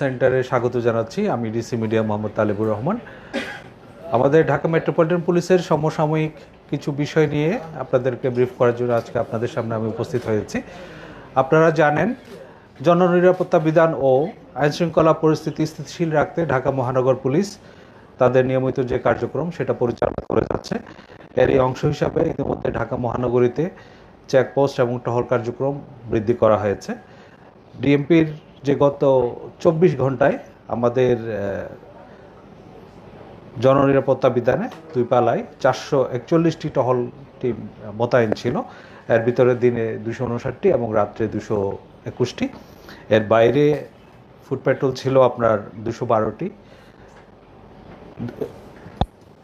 সেন্টারে স্বাগত জানাচ্ছি। আমি ডিসি মিডিয়া মোহাম্মদ তালেবুর রহমান। আমাদের ঢাকা মেট্রোপলিটন পুলিশের সমসাময়িক কিছু বিষয় নিয়ে আপনাদেরকে ব্রিফ করার জন্য আজকে আপনাদের সামনে আমি উপস্থিত হয়েছি। আপনারা জানেন, জননিরাপত্তা বিধান ও আইনশৃঙ্খলা পরিস্থিতি স্থিতিশীল রাখতে ঢাকা মহানগর পুলিশ তাদের নিয়মিত যে কার্যক্রম, সেটা পরিচালনা করে যাচ্ছে। এরই অংশ হিসাবে ইতিমধ্যে ঢাকা মহানগরীতে চেকপোস্ট এবং টহল কার্যক্রম বৃদ্ধি করা হয়েছে। ডিএমপির যে গত চব্বিশ ঘন্টায় আমাদের জননিরাপত্তা বিধানে দুই পালায় চারশো একচল্লিশটি টহল টিম মোতায়েন ছিল। এর ভিতরে দিনে দুশো উনষাটটি এবং রাত্রে দুশো একুশটি। এর বাইরে ফুড পেট্রোল ছিল আপনার দুশো বারোটি।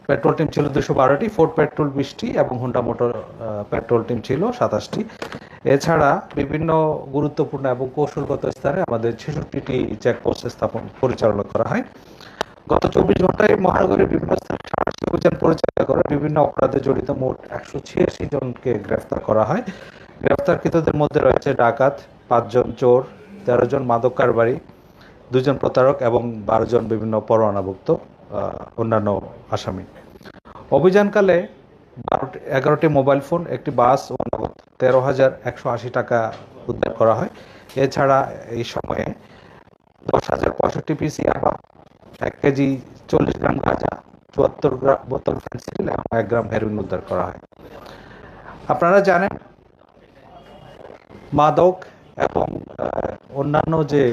পেট্রোল টিম ছিল দুশো বারোটি, ফোর্ড পেট্রোল বিশটি এবং হুন্ডা মোটর পেট্রোল টিম ছিল সাতাশটি। এছাড়া বিভিন্ন গুরুত্বপূর্ণ এবং কৌশলগত স্থানে আমাদের ছেষট্টিটি চেকপোস্ট স্থাপন পরিচালনা করা হয়। গত চব্বিশ ঘন্টায় মহানগরের বিভিন্ন স্থানে অভিযান পরিচালনা করে বিভিন্ন অপরাধে জড়িত মোট একশো ছিয়াশি জনকে গ্রেফতার করা হয়। গ্রেফতারকৃতদের মধ্যে রয়েছে ডাকাত, পাঁচজন চোর, তেরো জন মাদক কারবারি, দুজন প্রতারক এবং বারো জন বিভিন্ন পরোয়ানাভুক্ত অন্যান্য আসামি। অভিযানকালে বারোটি, এগারোটি মোবাইল ফোন, একটি বাস ও নগদ। তেরো হাজার একশো আশি টাকা উদ্ধার করা হয়। এছাড়া এই সময়ে দশ হাজার পঁয়ষট্টি পিসি আবা এক কেজি চল্লিশ গ্রাম গাঁজা, চুয়াত্তর গ্রাম বোতল ফেন্সিল এবং এক গ্রাম হেরোইন উদ্ধার করা হয়। আপনারা জানেন, মাদক এবং অন্যান্য যে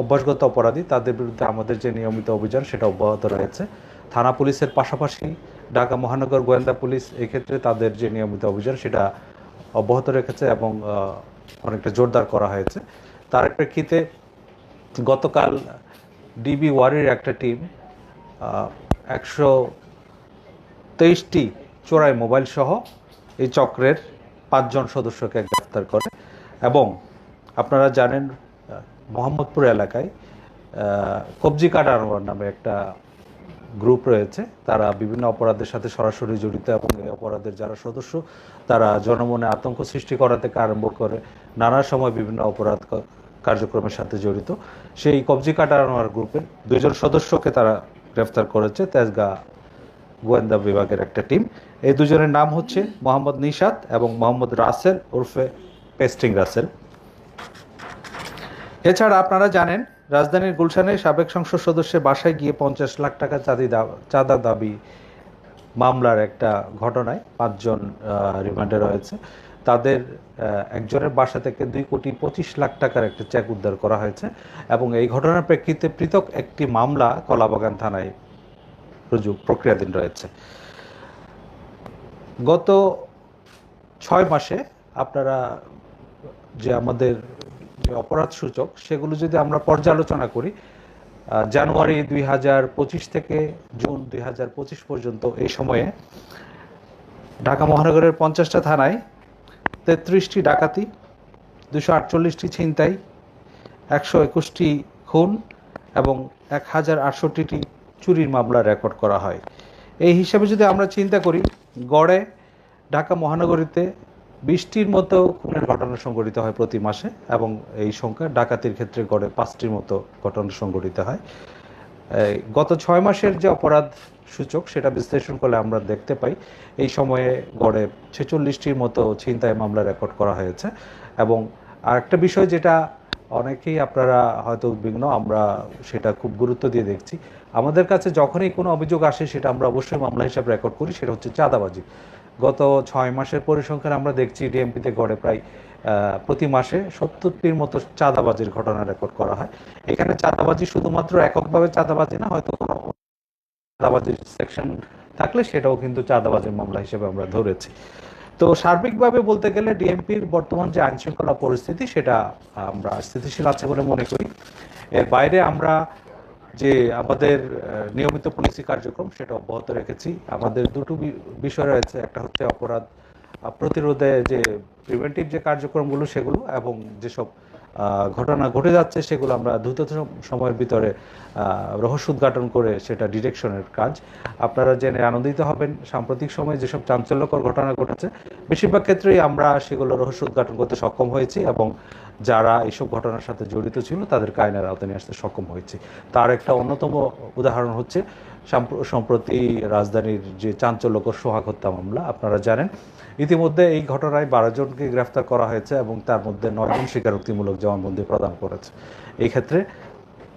অভ্যাসগত অপরাধী, তাদের বিরুদ্ধে আমাদের যে নিয়মিত অভিযান, সেটা অব্যাহত রয়েছে। থানা পুলিশের পাশাপাশি ঢাকা মহানগর গোয়েন্দা পুলিশ এক্ষেত্রে তাদের যে নিয়মিত অভিযান, সেটা অব্যাহত রেখেছে এবং অনেকটা জোরদার করা হয়েছে। তার প্রেক্ষিতে গতকাল ডিবি ওয়ারির একটা টিম একশো তেইশটি চোরাই মোবাইল সহ এই চক্রের পাঁচজন সদস্যকে গ্রেফতার করে এবং আপনারা জানেন মোহাম্মদপুর এলাকায় কবজি কাটা আনোয়ার নামে একটা গ্রুপ রয়েছে, তারা বিভিন্ন অপরাধের সাথে সরাসরি জড়িত এবং এই অপরাধের যারা সদস্য, তারা জনমনে আতঙ্ক সৃষ্টি করা থেকে আরম্ভ করে, নানা সময় বিভিন্ন অপরাধ কার্যক্রমের সাথে জড়িত। সেই কবজি কাটা আনোয়ার গ্রুপের দুজন সদস্যকে তারা গ্রেফতার করেছে, তেজগাঁ গোয়েন্দা বিভাগের একটা টিম। এই দুজনের নাম হচ্ছে মোহাম্মদ নিশাত এবং মোহাম্মদ রাসেল ওরফে পেস্টিং রাসেল। এছাড়া আপনারা জানেন রাজধানীর গুলশানে সাবেক সংসদ সদস্যের বাসায় গিয়ে পঞ্চাশ লাখ টাকা চাঁদি চাঁদা দাবি মামলার একটা ঘটনায় পাঁচজন রিমান্ডে রয়েছে। তাদের একজনের বাসা থেকে দুই কোটি পঁচিশ লাখ টাকার একটা চেক উদ্ধার করা হয়েছে এবং এই ঘটনার প্রেক্ষিতে পৃথক একটি মামলা কলাবাগান থানায় রুজু প্রক্রিয়াধীন রয়েছে। গত ছয় মাসে আপনারা যে আমাদের যে অপরাধ সূচক, সেগুলো যদি আমরা পর্যালোচনা করি জানুয়ারি দুই হাজার পঁচিশ থেকে জুন দুই হাজার পঁচিশ পর্যন্ত এই সময়ে ঢাকা মহানগরের পঞ্চাশটা থানায় তেত্রিশটি ডাকাতি, দুশো আটচল্লিশটি ছিনতাই, একশো একুশটি খুন এবং এক হাজার আটষট্টিটি চুরির মামলা রেকর্ড করা হয়। এই হিসাবে যদি আমরা চিন্তা করি, গড়ে ঢাকা মহানগরীতে বিশটির মতো খুনের ঘটনা সংঘটিত হয় প্রতি মাসে এবং এই সংখ্যা ডাকাতির ক্ষেত্রে গড়ে পাঁচটির মতো ঘটনা সংঘটিত হয়। গত ছয় মাসের যে অপরাধ সূচক সেটা বিশ্লেষণ করলে আমরা দেখতে পাই, এই সময়ে গড়ে ছেচল্লিশটির মতো ছিনতাই মামলা রেকর্ড করা হয়েছে এবং আরেকটা বিষয় যেটা অনেকেই আপনারা হয়তো উদ্বিগ্ন, আমরা সেটা খুব গুরুত্ব দিয়ে দেখছি। আমাদের কাছে যখনই কোনো অভিযোগ আসে সেটা আমরা অবশ্যই মামলা হিসাবে রেকর্ড করি, সেটা হচ্ছে চাঁদাবাজি। গত ছয় মাসের পরিসংখ্যান আমরা দেখছি ডিএমপিতে গড়ে প্রায় প্রতি মাসে সত্তরটির মতো চাঁদাবাজির ঘটনা রেকর্ড করা হয়। এখানে চাঁদাবাজি শুধুমাত্র এককভাবে চাঁদাবাজি না, হয়তো কোনো চাঁদাবাজির সেকশন থাকলে সেটাও কিন্তু চাঁদাবাজির মামলা হিসেবে আমরা ধরেছি। তো সার্বিকভাবে বলতে গেলে ডিএমপির বর্তমান যে আইন শৃঙ্খলা পরিস্থিতি, সেটা আমরা স্থিতিশীল আছে বলে মনে করি। এর বাইরে আমরা যে আমাদের নিয়মিত পুলিশি কার্যক্রম সেটা অব্যাহত রেখেছি। আমাদের দুটো বিষয় রয়েছে। একটা হচ্ছে অপরাধ প্রতিরোধে যে প্রিভেন্টিভ যে কার্যক্রমগুলো সেগুলো এবং যেসব ঘটনা ঘটে যাচ্ছে সেগুলো আমরা দ্রুত সময়ের ভিতরে রহস্য উদ্ঘাটন করে সেটা ডিরেকশনের কাজ। আপনারা জেনে আনন্দিত হবেন, সাম্প্রতিক সময়ে যেসব চাঞ্চল্যকর ঘটনা ঘটেছে, বেশিরভাগ ক্ষেত্রেই আমরা সেগুলো রহস্য উদ্ঘাটন করতে সক্ষম হয়েছি এবং যারা এইসব ঘটনার সাথে জড়িত ছিল, তাদের আইনের আওতায় নিয়ে আসতে সক্ষম হয়েছে। তার একটা অন্যতম উদাহরণ হচ্ছে, সাম্প্র- সম্প্রতি রাজধানীর যে চাঞ্চল্যকর সোহাগ হত্যা মামলা, আপনারা জানেন, ইতিমধ্যে এই ঘটনায় বারো জনকে গ্রেফতার করা হয়েছে এবং তার মধ্যে নয়জন স্বীকারোক্তিমূলক জবানবন্দি প্রদান করেছে। এই ক্ষেত্রে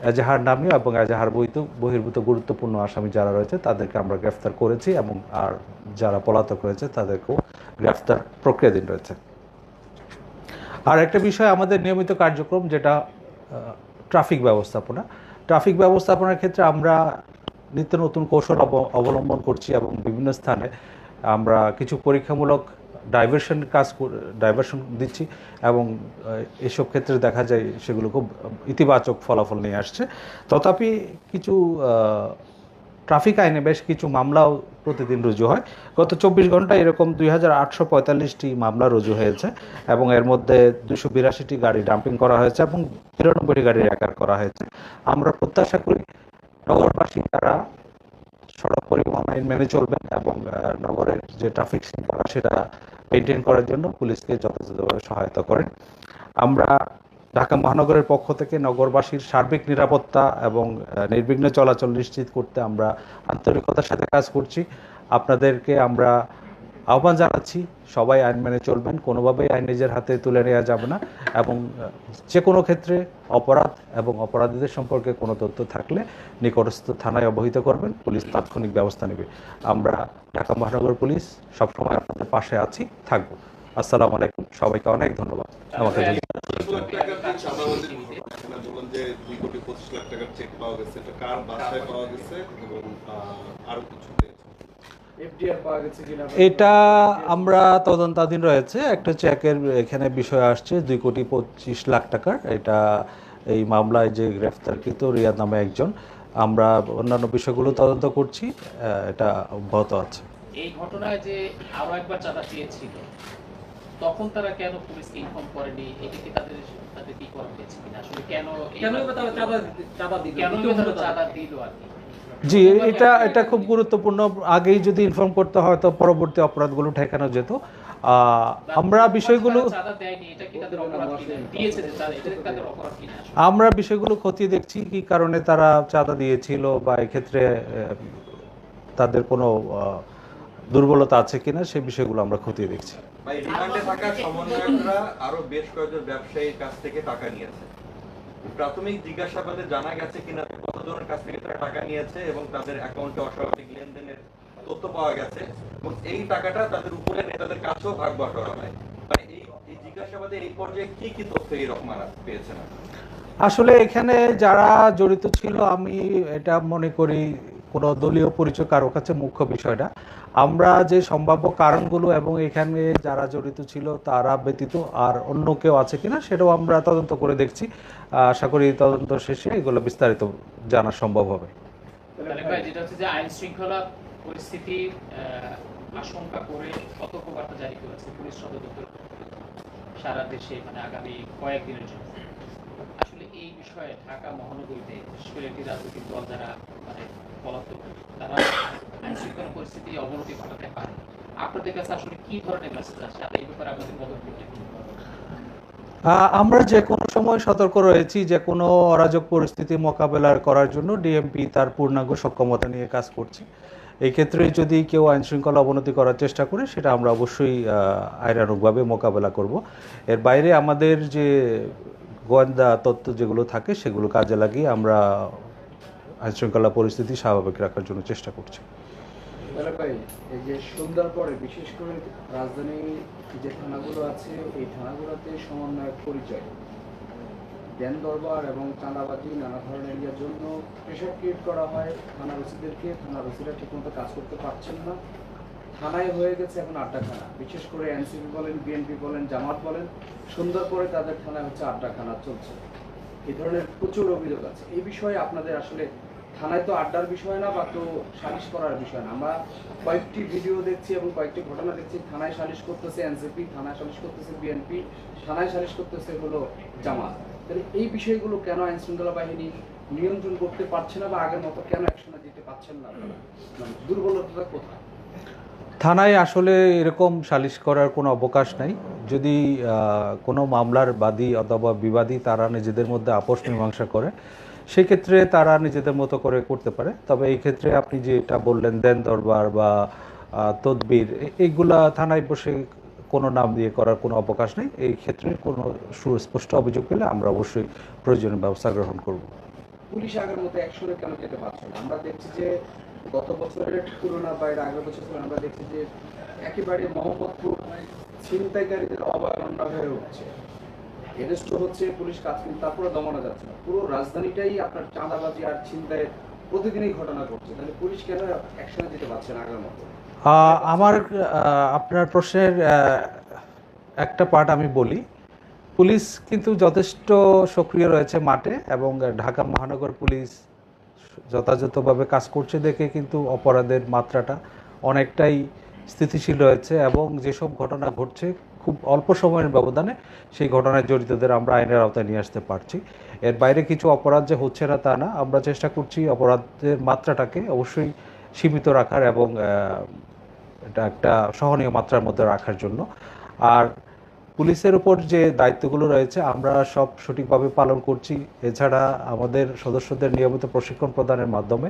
এজাহার নামীয় এবং এজাহার বহিত বহির্ভূত গুরুত্বপূর্ণ আসামি যারা রয়েছে, তাদেরকে আমরা গ্রেফতার করেছি এবং আর যারা পলাতক রয়েছে, তাদেরকেও গ্রেফতার প্রক্রিয়াধীন রয়েছে। আর একটা বিষয়, আমাদের নিয়মিত কার্যক্রম যেটা ট্রাফিক ব্যবস্থাপনা। ট্রাফিক ব্যবস্থাপনার ক্ষেত্রে আমরা নিত্য নতুন কৌশল অব- অবলম্বন করছি এবং বিভিন্ন স্থানে আমরা কিছু পরীক্ষামূলক ডাইভারশন কাজ ডাইভারশন দিচ্ছি এবং এসব ক্ষেত্রে দেখা যায় সেগুলো খুব ইতিবাচক ফলাফল নিয়ে আসছে। তথাপি কিছু ট্রাফিক আইনে বেশ কিছু মামলাও প্রতিদিন রুজু হয়। গত চব্বিশ ঘন্টায় এরকম দুই হাজার আটশো পঁয়তাল্লিশটি মামলা রুজু হয়েছে এবং এর মধ্যে দুশো বিরাশিটি গাড়ি ডাম্পিং করা হয়েছে এবং তিরানব্বইটি গাড়ি রেকার করা হয়েছে। আমরা প্রত্যাশা করি নগরবাসী তারা সড়ক পরিবহন আইন মেনে চলবেন এবং নগরের যে ট্রাফিক শৃঙ্খলা সেটা মেনটেন করার জন্য পুলিশকে যথাযথভাবে সহায়তা করেন। আমরা ঢাকা মহানগরের পক্ষ থেকে নগরবাসীর সার্বিক নিরাপত্তা এবং নির্বিঘ্ন চলাচল নিশ্চিত করতে আমরা আন্তরিকতার সাথে কাজ করছি। আপনাদেরকে আমরা আহ্বান জানাচ্ছি সবাই আইন মেনে চলবেন কোনোভাবেই আইন নিজের হাতে তুলে নেওয়া যাবে না এবং যে কোনো ক্ষেত্রে অপরাধ এবং অপরাধীদের সম্পর্কে কোনো তথ্য থাকলে নিকটস্থ থানায় অবহিত করবেন পুলিশ তাৎক্ষণিক ব্যবস্থা নেবে। আমরা ঢাকা মহানগর পুলিশ সবসময় আপনাদের পাশে আছি থাকব। আসসালামু আলাইকুম সবাইকে অনেক ধন্যবাদ। আমাকে। পঁচিশ লাখ টাকার যে চাঁদাবাজির ঘটনা, বললেন যে দুই কোটি পঁচিশ লাখ টাকার চেক পাওয়া গেছে এটা কার বাসায় পাওয়া গেছে এবং আরও কিছু পেয়েছে এফডিআর পাওয়া গেছে কিনা? এটা আমরা তদন্তাধীন রয়েছে। একটা চেকের এখানে বিষয় আসছে দুই কোটি পঁচিশ লাখ টাকার। এটা এই মামলায় যে গ্রেফতারকৃত রিয়াদ নামে একজন। আমরা অন্যান্য বিষয়গুলো তদন্ত করছি এটা অব্যাহত আছে। এই ঘটনায় যে আরও একবার চাঁদা চেয়েছিল তখন তারা কেন পুলিশকে ইনফর্ম করেনি? এটা কি তাদের তাদের কি করা হয়েছে কিনা? আসলে কেন কেন তারা চাঁদা চাঁদা দিল? কেন তারা। চাঁদা দিল আর কি? জি এটা এটা খুব গুরুত্বপূর্ণ। আগেই যদি ইনফর্ম করতে হয় তো পরবর্তী অপরাধগুলো ঠেকানো যেত। আমরা বিষয়গুলো? আমরা বিষয়গুলো খতিয়ে দেখছি কি কারণে তারা চাঁদা দিয়েছিল বা এক্ষেত্রে তাদের কোনো আহ, দুর্বলতা আছে কিনা সেই বিষয়গুলো আমরা খতিয়ে দেখছি। ভাই রিমান্ডে থাকা সমন্বয়করা আরও বেশ কয়েকজন ব্যবসায়ীর কাছ থেকে টাকা নিয়েছে। প্রাথমিক জিজ্ঞাসাবাদে জানা গেছে কিনা কতজনের কাছ থেকে তারা টাকা নিয়েছে এবং তাদের অ্যাকাউন্টে অস্বাভাবিক লেনদেনের তথ্য পাওয়া গেছে এবং এই টাকাটা তাদের উপরে নেতাদের কাছেও ভাগ বাটোয়ারা হয়। মানে এই এই জিজ্ঞাসাবাদে এই পর্যায়ে কি কি তথ্য এইরকম পেয়েছেন? আসলে এখানে যারা জড়িত ছিল আমি এটা মনে করি কোনো দলীয় পরিচয় কারও কাছে মুখ্য বিষয় না। আমরা যে সম্ভাব্য কারণগুলো এবং এখানে যারা জড়িত ছিল তারা ব্যতীত আর অন্য কেউ আছে কিনা সেটাও আমরা তদন্ত করে দেখছি। আশা করি তদন্ত শেষে এগুলো বিস্তারিত জানা সম্ভব হবে। সারা দেশে মানে আগামী কয়েকদিনের জন্য। আসলে এই বিষয়ে ঢাকা মহানগরীতে বিশেষ করে একটি রাজনৈতিক দল যারা মানে পলাতক তারা আইন শৃঙ্খলা পরিস্থিতি অবনতি ঘটাতে পারে আপনাদের কাছে আসলে কি ধরনের মেসেজ আছে আর এই ব্যাপারে আমাদের আমরা যে কোনো সময় সতর্ক রয়েছি যে কোনো অরাজক পরিস্থিতি মোকাবেলা করার জন্য ডিএমপি তার পূর্ণাঙ্গ সক্ষমতা নিয়ে কাজ করছে। এই ক্ষেত্রে যদি কেউ আইন শৃঙ্খলা অবনতি করার চেষ্টা করে সেটা আমরা অবশ্যই আহ, আইনানুগভাবে মোকাবেলা করব। এর বাইরে আমাদের যে গোয়েন্দা তত্ত্ব যেগুলো থাকে সেগুলো কাজে লাগিয়ে আমরা আইন শৃঙ্খলা পরিস্থিতি স্বাভাবিক রাখার জন্য চেষ্টা করছি। এই যে সন্ধ্যার পরে বিশেষ করে রাজধানী যে থানাগুলো আছে, এই থানাগুলোতে পরিচয় দরবার এবং চাঁদাবাজি নানা ধরনের ইয়ার জন্য ক্রিয়েট করা হয়। ওসিরা ঠিকমতো কাজ করতে পারছেন না। থানায় হয়ে গেছে এখন আড্ডাখানা। বিশেষ করে এনসিপি বলেন, বিএনপি বলেন, জামাত বলেন পরে তাদের থানায় হচ্ছে আড্ডাখানা চলছে। এই ধরনের প্রচুর অভিযোগ আছে। এই বিষয়ে আপনাদের আসলে থানায় তো আড্ডার বিষয় না, বা তো সালিশ করার বিষয় না। আমরা কয়েকটি ভিডিও দেখছি এবং কয়েকটি ঘটনা দেখছি। থানায় সালিশ করতেছে এনসিপি, থানায় সালিশ করতেছে বিএনপি, থানায় সালিশ করতেছে হলো জামাত। তাহলে এই বিষয়গুলো কেন আইন শৃঙ্খলা বাহিনী নিয়ন্ত্রণ করতে পারছে না, বা আগের মতো কেন অ্যাকশনে দিতে পারছেন না? মানে দুর্বলতাটা কোথায়? থানায় আসলে এরকম সালিশ করার কোনো অবকাশ নাই। যদি কোনো মামলার বাদী অথবা বিবাদী তারা নিজেদের মধ্যে আপোষ মীমাংসা করে, সেক্ষেত্রে তারা নিজেদের মতো করে করতে পারে। তবে এই ক্ষেত্রে আপনি যেটা বললেন, দেন দরবার বা তদবির এইগুলা থানায় বসে কোনো নাম দিয়ে করার কোনো অবকাশ নেই। এই ক্ষেত্রে কোনো সুস্পষ্ট অভিযোগ পেলে আমরা অবশ্যই প্রয়োজনীয় ব্যবস্থা গ্রহণ করব। পুলিশ আগের মতো একসঙ্গে কেন যেতে পারছে না? আমরা দেখছি যে গত বছরের তুলনা বা এর আগের বছর আমরা দেখছি যে একেবারে মোহাম্মদপুর ছিনতাইকারীদের অবহেলনা হয়ে উঠছে। এদেশ হচ্ছে, পুলিশ কাজ কিন্তু তারপরে দমানো যাচ্ছে না। পুরো রাজধানীটাই আপনার চাঁদাবাজি আর ছিনতাইয়ের প্রতিদিনই ঘটনা ঘটছে। তাহলে পুলিশ কেন একসঙ্গে যেতে পারছে না আগের মতো? আমার আপনার প্রশ্নের একটা পার্ট আমি বলি। পুলিশ কিন্তু যথেষ্ট সক্রিয় রয়েছে মাঠে এবং ঢাকা মহানগর পুলিশ যথাযথভাবে কাজ করছে দেখে কিন্তু অপরাধের মাত্রাটা অনেকটাই স্থিতিশীল রয়েছে এবং যেসব ঘটনা ঘটছে খুব অল্প সময়ের ব্যবধানে সেই ঘটনায় জড়িতদের আমরা আইনের আওতায় নিয়ে আসতে পারছি। এর বাইরে কিছু অপরাধ যে হচ্ছে না তা না, আমরা চেষ্টা করছি অপরাধের মাত্রাটাকে অবশ্যই সীমিত রাখার এবং এটা একটা সহনীয় মাত্রার মধ্যে রাখার জন্য। আর পুলিশের উপর যে দায়িত্বগুলো রয়েছে, আমরা সব সঠিকভাবে পালন করছি। এছাড়া আমাদের সদস্যদের নিয়মিত প্রশিক্ষণ প্রদানের মাধ্যমে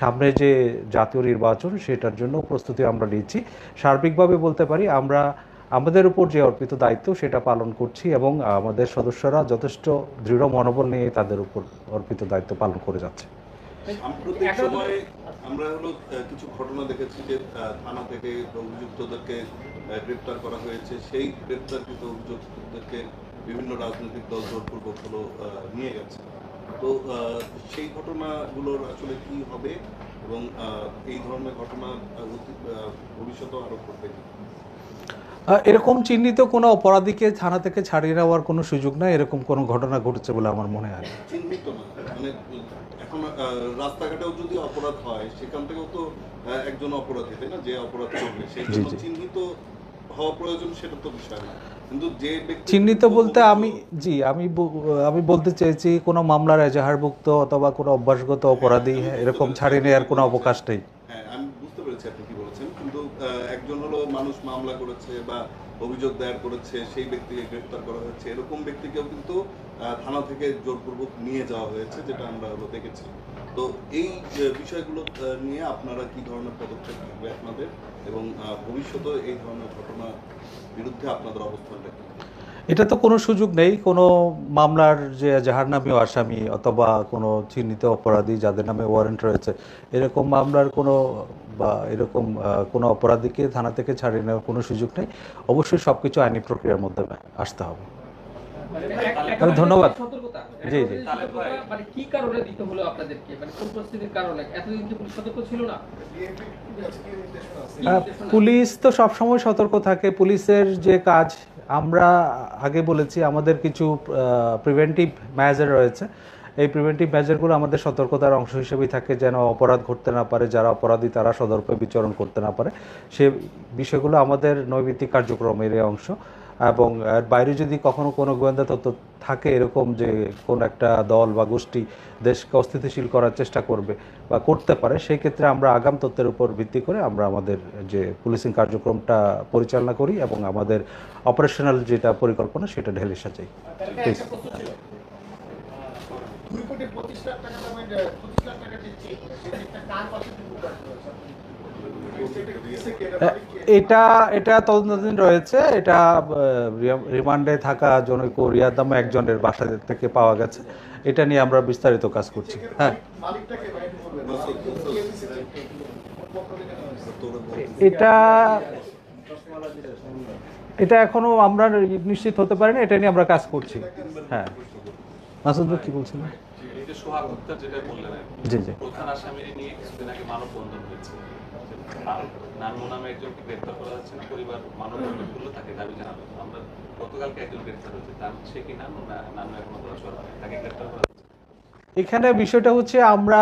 সামনে যে জাতীয় নির্বাচন, সেটার জন্য প্রস্তুতি আমরা নিচ্ছি। সার্বিকভাবে বলতে পারি, আমরা আমাদের উপর যে অর্পিত দায়িত্ব, সেটা পালন করছি এবং আমাদের সদস্যরা যথেষ্ট দৃঢ় মনোবল নিয়ে তাদের উপর অর্পিত দায়িত্ব পালন করে যাচ্ছে। সাম্প্রতিক সময়ে আমরা হলো কিছু ঘটনা দেখেছি যে থানা থেকে অভিযুক্তদেরকে গ্রেপ্তার করা হয়েছে। সেই গ্রেপ্তারকৃত অভিযুক্তদেরকে বিভিন্ন রাজনৈতিক দল জোরপূর্বক হলো নিয়ে গেছে। তো সেই ঘটনাগুলোর আসলে কি হবে এবং আহ, এই ধরনের ঘটনা ভবিষ্যতেও আরও ঘটবে এরকম চিহ্নিত কোনো অপরাধীকে থানা থেকে ছাড়িয়ে নেওয়ার কোনো সুযোগ নাই এরকম কোনো ঘটনা ঘটেছে বলে আমার মনে হয়। চিহ্নিত মানে এখন রাস্তাঘাটেও যদি অপরাধ হয় সেখান থেকেও তো একজন অপরাধী তাই না? যে অপরাধ করবে সেই জন্য চিহ্নিত হওয়া প্রয়োজন সেটা তো বিষয় না। কিন্তু যে ব্যক্তি চিহ্নিত বলতে আমি জি আমি আমি বলতে চেয়েছি কোনো মামলার এজাহারভুক্ত অথবা কোনো অভ্যাসগত অপরাধী এরকম ছাড়িয়ে নেওয়ার কোনো অবকাশ নেই হ্যাঁ আমি বুঝতে পেরেছি আপনি কি বলেছেন কিন্তু আহ, একজন হলো মানুষ মামলা করেছে বা অভিযোগ দায়ের করেছে, সেই ব্যক্তিকে গ্রেফতার করা হয়েছে। এরকম ব্যক্তিকেও কিন্তু থানা থেকে জোরপূর্বক নিয়ে যাওয়া হয়েছে, যেটা আমরা হলো দেখেছি। তো এই বিষয়গুলো নিয়ে আপনারা কি ধরনের পদক্ষেপ নেবে আপনাদের? এবং ভবিষ্যতে এই ধরনের ঘটনা বিরুদ্ধে আপনাদের অবস্থানটা কি? এটা তো কোনো সুযোগ নেই। কোনো মামলার যে জাহারনামী আসামি অথবা কোনো চিহ্নিত অপরাধী যাদের নামে ওয়ারেন্ট রয়েছে, এরকম মামলার কোনো বা এরকম কোনো অপরাধীকে থানা থেকে ছাড়িয়ে নেওয়ার কোনো সুযোগ নেই। অবশ্যই সব কিছু আইনি প্রক্রিয়ার মধ্যে আসতে হবে। ধন্যবাদ। জি, জি। মানে কি কারণে দিতে হলো আপনাদেরকে? মানে কোন পরিস্থিতির কারণে? এতদিন কি পুলিশ সতর্ক ছিল না? পুলিশ তো সবসময় সতর্ক থাকে। পুলিশের যে কাজ আমরা আগে বলেছি আমাদের কিছু প্রিভেন্টিভ মেজার রয়েছে। এই প্রিভেন্টিভ মেজারগুলো আমাদের সতর্কতার অংশ হিসেবেই থাকে, যেন অপরাধ ঘটতে না পারে, যারা অপরাধী তারা সদর্পে বিচরণ করতে না পারে। সে বিষয়গুলো আমাদের নৈমিত্তিক কার্যক্রমের অংশ। এবং বাইরে যদি কখনো কোনো গোয়েন্দা তথ্য থাকে এরকম যে কোন একটা দল বা গোষ্ঠী দেশকে অস্থিতিশীল করার চেষ্টা করবে বা করতে পারে, সেই ক্ষেত্রে আমরা আগাম তথ্যের উপর ভিত্তি করে আমরা আমাদের যে পুলিশিং কার্যক্রমটা পরিচালনা করি এবং আমাদের অপারেশনাল যেটা পরিকল্পনা সেটা ঢেলে সাজাই. দুই কোটি পঁচিশ লাখ টাকা দামের পঁচিশ লাখ টাকা যে চেক সেই কার? পাশে থেকে উদ্ধার করা হয়েছে? সেটা কিসে কেটে আহ, এটা এটা তদন্তাধীন রয়েছে। এটা রিমান্ডে থাকা জনৈক রিয়াদ নামে একজনের বাসা থেকে পাওয়া গেছে। এটা নিয়ে আমরা বিস্তারিত কাজ করছি। হ্যাঁ। এটা এটা এখনও আমরা নিশ্চিত হতে পারিনি। এটা নিয়ে আমরা কাজ করছি। হ্যাঁ। মাসুদ কি বলছিলেন এই যে সোহাগ হত্যার যেটা বললেন আর কি, জি জি। প্রধান আসামি নিয়ে কিছুদিন আগে মানববন্ধন হয়েছে। নানমু নামে একজনকে গ্রেপ্তার করা যাচ্ছে না পরিবার মানববন্ধন করল তাকে দাবি জানালো। আমরা গতকালকে একজন গ্রেপ্তার হয়েছে। তার সে কি নাম না নানু এখনও ধরা ছোঁয়া তাকে গ্রেপ্তার করা এখানে বিষয়টা হচ্ছে আমরা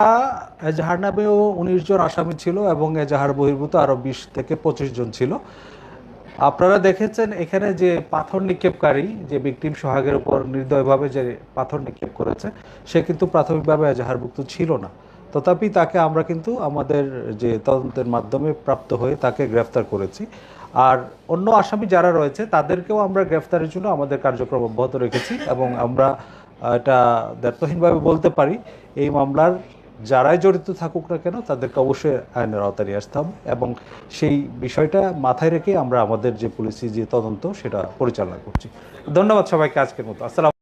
এজাহার নামেও উনিশ জন আসামি ছিল এবং এজাহার বহির্ভূত আরও বিশ থেকে পঁচিশ জন ছিল। আপনারা দেখেছেন এখানে যে পাথর নিক্ষেপকারী যে বিক্টিম সোহাগের উপর নির্দয়ভাবে যে পাথর নিক্ষেপ করেছে, সে কিন্তু প্রাথমিকভাবে এজাহারভুক্ত ছিল না। তথাপি তাকে আমরা কিন্তু আমাদের যে তদন্তের মাধ্যমে প্রাপ্ত হয়ে তাকে গ্রেফতার করেছি। আর অন্য আসামি যারা রয়েছে, তাদেরকেও আমরা গ্রেফতারের জন্য আমাদের কার্যক্রম অব্যাহত রেখেছি এবং আমরা এটা দায়িত্বহীনভাবে বলতে পারি, এই মামলার যারাই জড়িত থাকুক না কেন, তাদেরকে অবশ্যই আইনের আওতায় নিয়ে আসতে হবে এবং সেই বিষয়টা মাথায় রেখে আমরা আমাদের যে পুলিশি যে তদন্ত, সেটা পরিচালনা করছি। ধন্যবাদ সবাইকে আজকের মতো। আসসালাম